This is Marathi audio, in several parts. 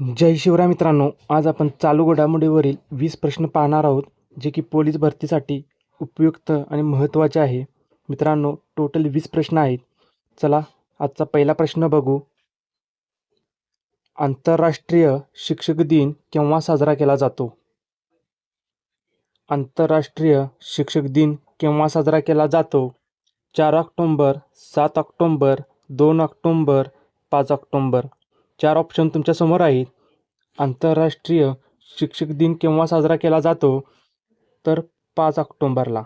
जय शिवराय मित्रांनो आज आपण चालू घडामोडीवरील वीस प्रश्न पाहणार आहोत जे की पोलीस भरतीसाठी उपयुक्त आणि महत्त्वाचे आहे. मित्रांनो टोटल वीस प्रश्न आहेत. चला आजचा पहिला प्रश्न बघू. आंतरराष्ट्रीय शिक्षक दिन केव्हा साजरा केला जातो? आंतरराष्ट्रीय शिक्षक दिन केव्हा साजरा केला जातो? चार ऑक्टोंबर सात ऑक्टोंबर दोन ऑक्टोंबर पाच ऑक्टोंबर. चार ऑप्शन तुमच्यासमोर आहेत. आंतरराष्ट्रीय शिक्षक दिन केव्हा साजरा केला जातो? तर पाच ऑक्टोंबरला.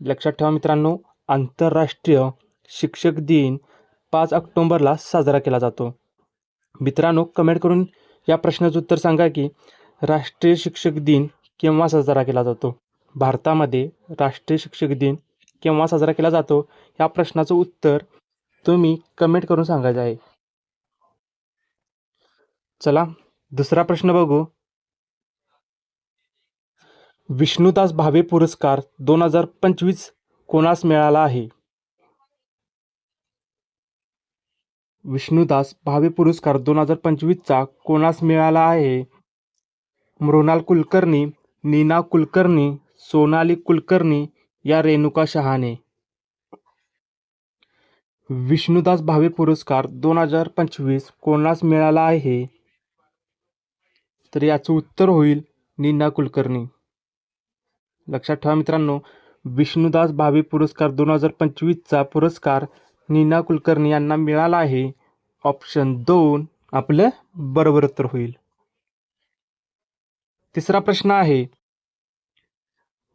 लक्षात ठेवा मित्रांनो आंतरराष्ट्रीय शिक्षक दिन पाच ऑक्टोंबरला साजरा केला जातो. मित्रांनो कमेंट करून या प्रश्नाचं उत्तर सांगा की राष्ट्रीय शिक्षक दिन केव्हा साजरा केला जातो? भारतामध्ये राष्ट्रीय शिक्षक दिन केव्हा साजरा केला जातो? या प्रश्नाचं उत्तर तुम्ही कमेंट करून सांगायचं आहे. चला दुसरा प्रश्न बघू. विष्णुदास भावे पुरस्कार दोन हजार पंचवीस कोणास मिळाला आहे? विष्णुदास भावे पुरस्कार दोन हजार पंचवीसचा कोणास मिळाला आहे? मृणाल कुलकर्णी नीना कुलकर्णी सोनाली कुलकर्णी या रेणुका शहाणे. विष्णुदास भावे पुरस्कार दोन हजार पंचवीस कोणास मिळाला आहे? तर याचं उत्तर होईल नीना कुलकर्णी. लक्षात ठेवा मित्रांनो विष्णुदास भावे पुरस्कार दोन हजार पंचवीसचा पुरस्कार नीना कुलकर्णी यांना मिळाला आहे. ऑप्शन दोन आपलं बरोबर उत्तर होईल. तिसरा प्रश्न आहे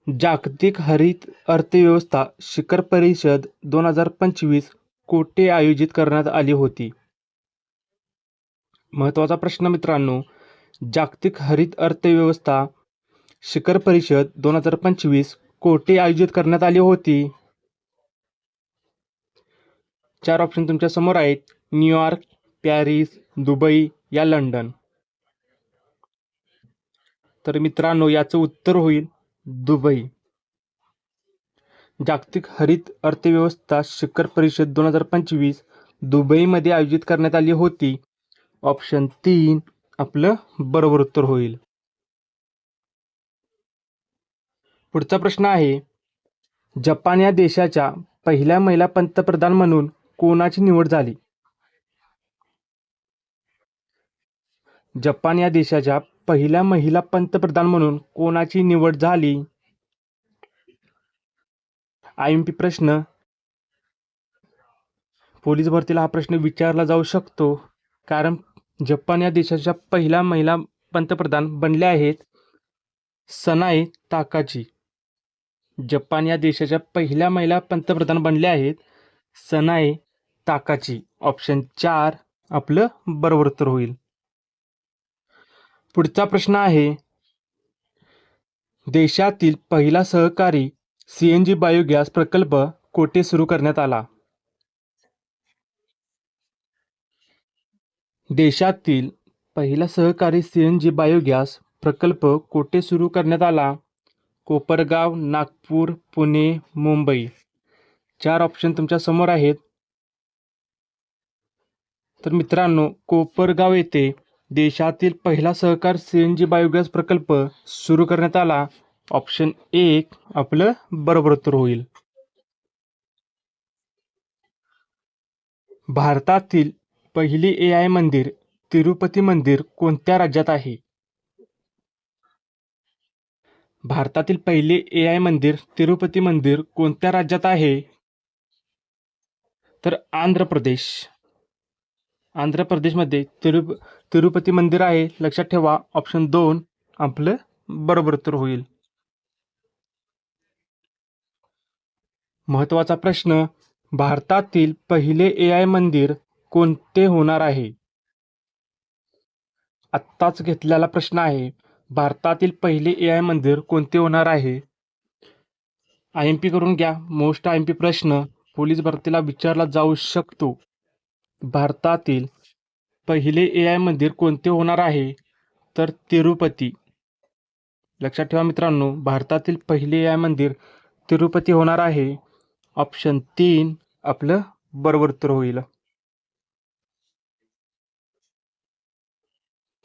जागतिक हरित अर्थव्यवस्था शिखर परिषद दोन हजार पंचवीस कोठे आयोजित करण्यात आली होती? महत्त्वाचा प्रश्न मित्रांनो जागतिक हरित अर्थव्यवस्था शिखर परिषद दोन हजार पंचवीस कोठे आयोजित करण्यात आली होती. चार ऑप्शन तुमच्यासमोर आहेत. न्यूयॉर्क पॅरिस दुबई या लंडन. तर मित्रांनो याचं उत्तर होईल दुबई. जागतिक हरित अर्थव्यवस्था शिखर परिषद दोन हजार पंचवीस दुबईमध्ये आयोजित करण्यात आली होती. ऑप्शन तीन आपलं बरोबर उत्तर होईल. पुढचा प्रश्न आहे जपान या देशाच्या पहिल्या महिला पंतप्रधान म्हणून कोणाची निवड झाली? जपान या देशाच्या पहिल्या महिला पंतप्रधान म्हणून कोणाची निवड झाली? आय एम पी प्रश्न पोलीस भरतीला हा प्रश्न विचारला जाऊ शकतो कारण जपान या देशाच्या पहिल्या महिला पंतप्रधान बनल्या आहेत सनाई ताकाची जपान या देशाच्या पहिल्या महिला पंतप्रधान बनल्या आहेत सनाई ताकाची ऑप्शन चार आपलं बरोबर उत्तर होईल. पुढचा प्रश्न आहे देशातील पहिला सहकारी सी एन जी बायोगॅस प्रकल्प कोठे सुरू करण्यात आला? देशातील पहिला सहकारी सी एन जी बायोगॅस प्रकल्प कोठे सुरू करण्यात आला? कोपरगाव नागपूर पुणे मुंबई. चार ऑप्शन तुमच्यासमोर आहेत. तर मित्रांनो कोपरगाव येथे देशातील पहिला सहकार सी एन जी बायोगॅस प्रकल्प सुरू करण्यात आला. ऑप्शन एक आपलं बरोबर उत्तर होईल. भारतातील पहिली ए आय मंदिर तिरुपती मंदिर कोणत्या राज्यात आहे? भारतातील पहिले ए आय मंदिर तिरुपती मंदिर कोणत्या राज्यात आहे? तर आंध्र प्रदेश. आंध्र प्रदेशमध्ये तिरु तिरुपती मंदिर आहे. लक्षात ठेवा ऑप्शन दोन आपलं बरोबर उत्तर होईल. महत्त्वाचा प्रश्न भारतातील पहिले ए आय मंदिर कोणते होणार आहे? आत्ताच घेतलेला प्रश्न आहे भारतातील पहिले ए आय मंदिर कोणते होणार आहे? आय एम पी करून घ्या. मोस्ट आय एम पी प्रश्न पोलीस भरतीला विचारला जाऊ शकतो. भारतातील पहिले ए आय मंदिर कोणते होणार आहे? तर तिरुपती. लक्षात ठेवा मित्रांनो भारतातील पहिले ए आय मंदिर तिरुपती होणार आहे. ऑप्शन तीन आपलं बरोबर उत्तर होईल.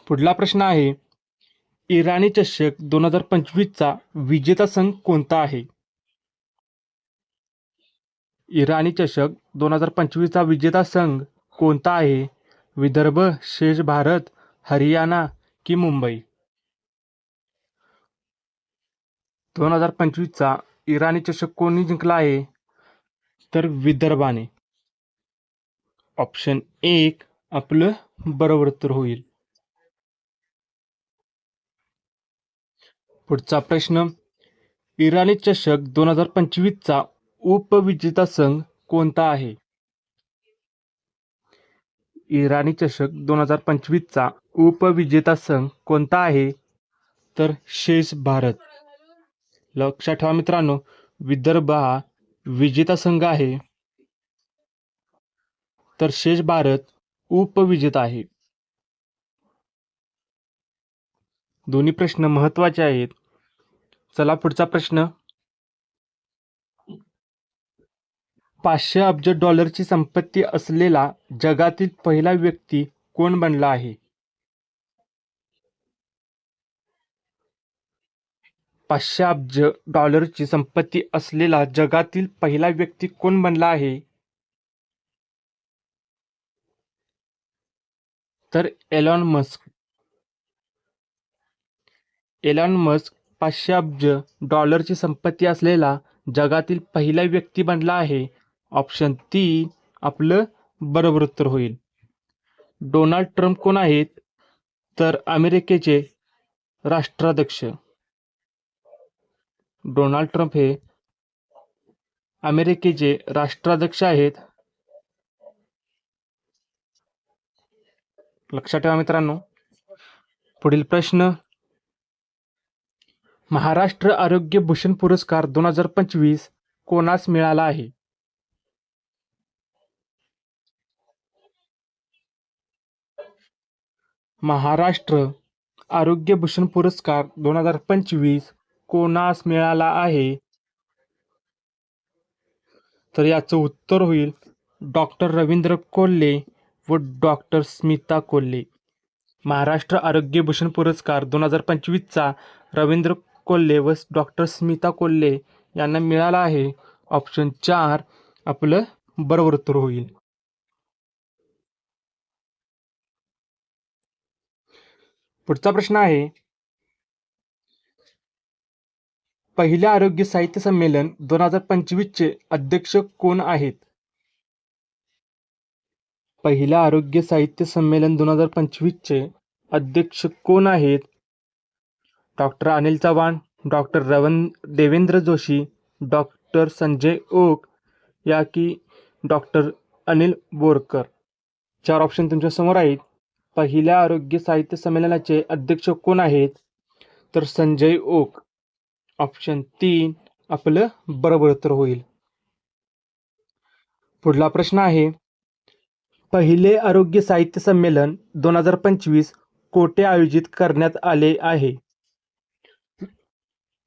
पुढला प्रश्न आहे इराणी चषक दोन हजार पंचवीसचा विजेता संघ कोणता आहे? इराणी चषक दोन हजार पंचवीसचा विजेता संघ कोणता आहे? विदर्भ शेष भारत हरियाणा की मुंबई? दोन हजार पंचवीसचा इराणी चषक कोणी जिंकला आहे? तर विदर्भाने. ऑप्शन एक आपलं बरोबर उत्तर होईल. पुढचा प्रश्न. इराणी चषक दोन हजार पंचवीसचा उपविजेता संघ कोणता आहे? इराणी चषक दोन हजार पंचवीसचा उपविजेता संघ कोणता आहे? तर शेष भारत. लक्षात ठेवा मित्रांनो विदर्भ हा विजेता संघ आहे. तर शेष भारत उपविजेता आहे. दोन्ही प्रश्न महत्त्वाचे आहेत. चला पुढचा प्रश्न. पाचशे अब्ज डॉलरची संपत्ती असलेला जगातील पहिला व्यक्ती कोण बनला आहे? पाचशे अब्ज डॉलरची संपत्ती असलेला जगातील पहिला व्यक्ती कोण बनला आहे? तर एलॉन मस्क. एलॉन मस्क पाचशे अब्ज डॉलरची संपत्ती असलेला जगातील पहिला व्यक्ती बनला आहे. ऑप्शन तीन आपलं बरोबर उत्तर होईल. डोनाल्ड ट्रम्प कोण आहेत? तर अमेरिकेचे राष्ट्राध्यक्ष. डोनाल्ड ट्रम्प हे अमेरिकेचे राष्ट्राध्यक्ष आहेत. लक्षात ठेवा मित्रांनो. पुढील प्रश्न. महाराष्ट्र आरोग्य भूषण पुरस्कार दोन हजार पंचवीस कोणास मिळाला आहे? महाराष्ट्र आरोग्य भूषण पुरस्कार दोन हजार पंचवीस कोणास मिळाला आहे? तर याचं उत्तर होईल डॉक्टर रवींद्र कोल्हे व डॉक्टर स्मिता कोल्हे. महाराष्ट्र आरोग्य भूषण पुरस्कार दोन हजार पंचवीसचा रवींद्र कोल्हे व डॉक्टर स्मिता कोल्हे यांना मिळाला आहे. ऑप्शन चार आपलं बरोबर उत्तर होईल. पुढचा प्रश्न आहे. पहिले आरोग्य साहित्य संमेलन दोन हजार पंचवीसचे अध्यक्ष कोण आहेत? पहिल्या आरोग्य साहित्य संमेलन दोन हजार पंचवीसचे अध्यक्ष कोण आहेत? डॉक्टर अनिल चव्हाण डॉक्टर रवन देवेंद्र जोशी डॉक्टर संजय ओक या की डॉक्टर अनिल बोरकर. चार ऑप्शन तुमच्यासमोर आहेत. पहिल्या आरोग्य साहित्य संमेलनाचे अध्यक्ष कोण आहेत? तर संजय ओक. ऑप्शन तीन आपलं बरोबर उत्तर होईल. पुढला प्रश्न आहे. पहिले आरोग्य साहित्य संमेलन दोन हजार पंचवीस कोठे आयोजित करण्यात आले आहे?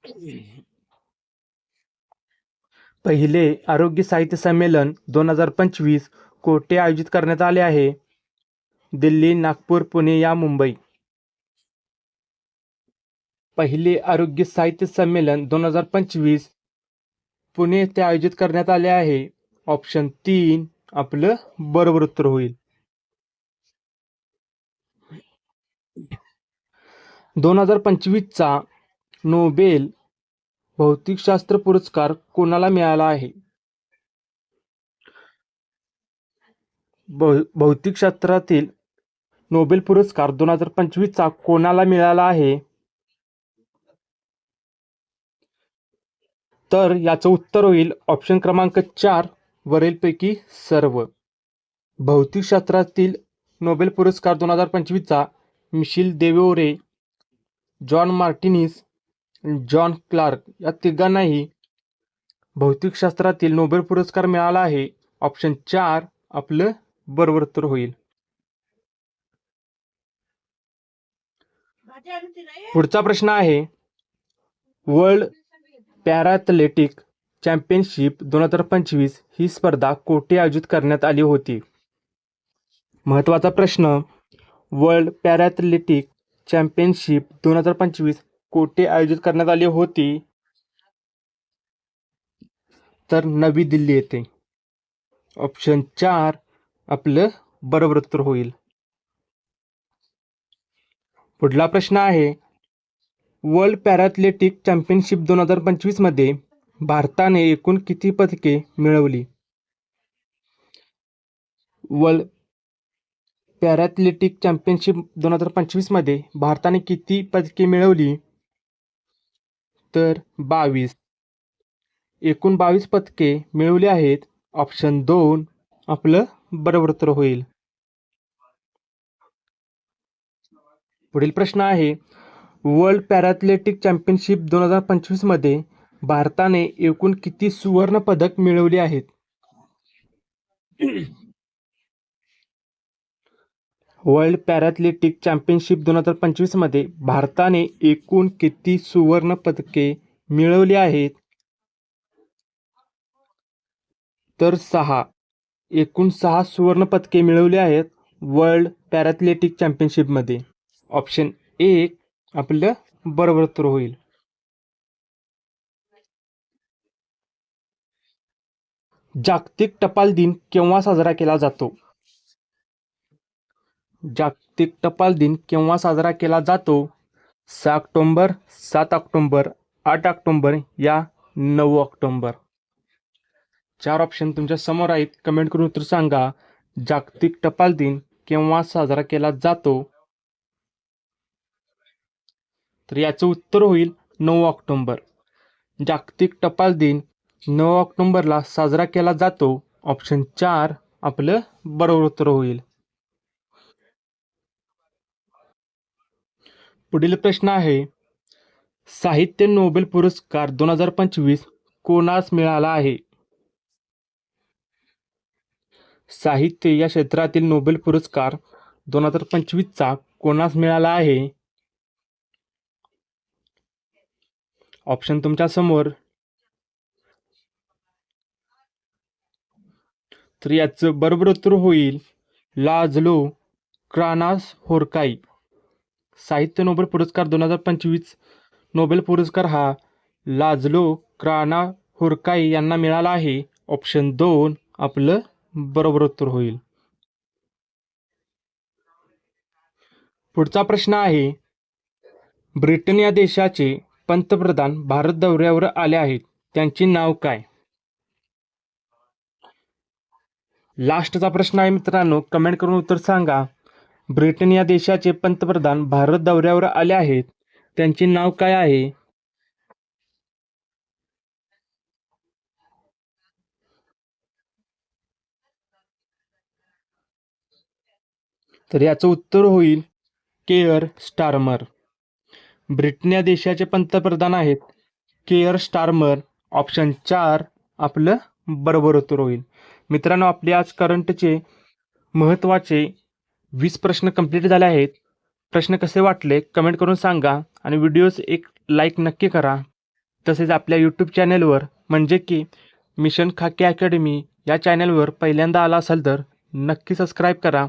पहिले आरोग्य साहित्य संमेलन दोन हजार पंचवीस कोठे आयोजित करण्यात आले आहे. दिल्ली नागपूर पुणे या मुंबई. पहिले आरोग्य साहित्य संमेलन दोन हजार पंचवीस पुणे येथे आयोजित करण्यात आले आहे. ऑप्शन तीन आपलं बरोबर उत्तर होईल. दोन हजार पंचवीसचा नोबेल भौतिकशास्त्र पुरस्कार कोणाला मिळाला आहे? भौ भौतिकशास्त्रातील नोबेल पुरस्कार दोन हजार पंचवीसचा कोणाला मिळाला आहे? तर याचं उत्तर होईल ऑप्शन क्रमांक चार वरीलपैकी सर्व. भौतिकशास्त्रातील नोबेल पुरस्कार दोन हजार पंचवीसचा Michel Devoret John Martinis John Clarke या तिघांनाही भौतिकशास्त्रातील नोबेल पुरस्कार मिळाला आहे. ऑप्शन चार आपलं बरोबर उत्तर होईल. पुढचा प्रश्न आहे वर्ल्ड पॅराथलेटिक चॅम्पियनशिप दोन हजार पंचवीस ही स्पर्धा कोठे आयोजित करण्यात आली होती? महत्त्वाचा प्रश्न वर्ल्ड पॅराथलेटिक चॅम्पियनशिप दोन हजार पंचवीस कोठे आयोजित करण्यात आली होती. तर नवी दिल्ली येथे. ऑप्शन चार आपलं बरोबर उत्तर होईल. पुढला प्रश्न आहे. वर्ल्ड पॅराथलेटिक चॅम्पियनशिप दोन हजार पंचवीसमध्ये भारताने एकूण किती पदके मिळवली? वर्ल्ड पॅराथलेटिक चॅम्पियनशिप दोन हजार पंचवीसमध्ये भारताने किती पदके मिळवली? तर बावीस. एकूण बावीस पदके मिळवली आहेत. ऑप्शन दोन आपलं बरोबर उत्तर होईल. पुढील प्रश्न आहे. वर्ल्ड पॅराथलेटिक चॅम्पियनशिप दोन हजार पंचवीसमध्ये भारताने एकूण किती सुवर्ण पदक मिळवली आहेत? वर्ल्ड पॅराथलेटिक चॅम्पियनशिप दोन हजार पंचवीसमध्ये भारताने एकूण किती सुवर्ण पदके मिळवली आहेत? तर सहा. एकूण सहा सुवर्ण पदके मिळवली आहेत वर्ल्ड पॅराथलेटिक चॅम्पियनशिपमध्ये. ऑप्शन एक आपलं बरोबर तर होईल. जागतिक टपाल दिन केव्हा साजरा केला जातो? जागतिक टपाल दिन केव्हा साजरा केला जातो? सहा ऑक्टोंबर सात ऑक्टोंबर आठ ऑक्टोंबर या नऊ ऑक्टोंबर. चार ऑप्शन तुमच्यासमोर आहेत. कमेंट करून उत्तर सांगा. जागतिक टपाल दिन केव्हा साजरा केला जातो? तर याचं उत्तर होईल नऊ ऑक्टोंबर. जागतिक टपाल दिन नऊ ऑक्टोंबरला साजरा केला जातो. ऑप्शन चार आपलं बरोबर उत्तर होईल. पुढील प्रश्न आहे साहित्य नोबेल पुरस्कार दोन हजार पंचवीस कोणास मिळाला आहे? साहित्य या क्षेत्रातील नोबेल पुरस्कार दोन हजार पंचवीसचा कोणास मिळाला आहे? ऑप्शन तुमच्यासमोर. तर याचं बरोबर उत्तर होईल लाजलो क्रानास होरकाई. साहित्य नोबेल पुरस्कार दोन हजार पंचवीस. नोबेल पुरस्कार हा लाजलो क्राना होरकाई यांना मिळाला आहे. ऑप्शन दोन आपलं बरोबर उत्तर होईल. पुढचा प्रश्न आहे ब्रिटन या देशाचे पंतप्रधान भारत दौऱ्यावर आले आहेत. त्यांचे नाव काय? लास्टचा प्रश्न आहे मित्रांनो कमेंट करून उत्तर सांगा. ब्रिटन या देशाचे पंतप्रधान भारत दौऱ्यावर आले आहेत. त्यांचे नाव काय आहे? तर याचं उत्तर होईल केअर स्टार्मर. ब्रिटन या देशाचे पंतप्रधान आहेत. केअर स्टार्मर ऑप्शन चार आपलं बरोबर उत्तर होईल. मित्रांनो आपले आज करंटचे महत्त्वाचे वीस प्रश्न कंप्लीट झाले आहेत. प्रश्न कसे वाटले कमेंट करून सांगा आणि व्हिडिओज एक लाईक नक्की करा. तसेच आपल्या यूट्यूब चॅनेलवर म्हणजे की मिशन खाके अकॅडमी या चॅनेलवर पहिल्यांदा आला असाल तर नक्की सबस्क्राईब करा.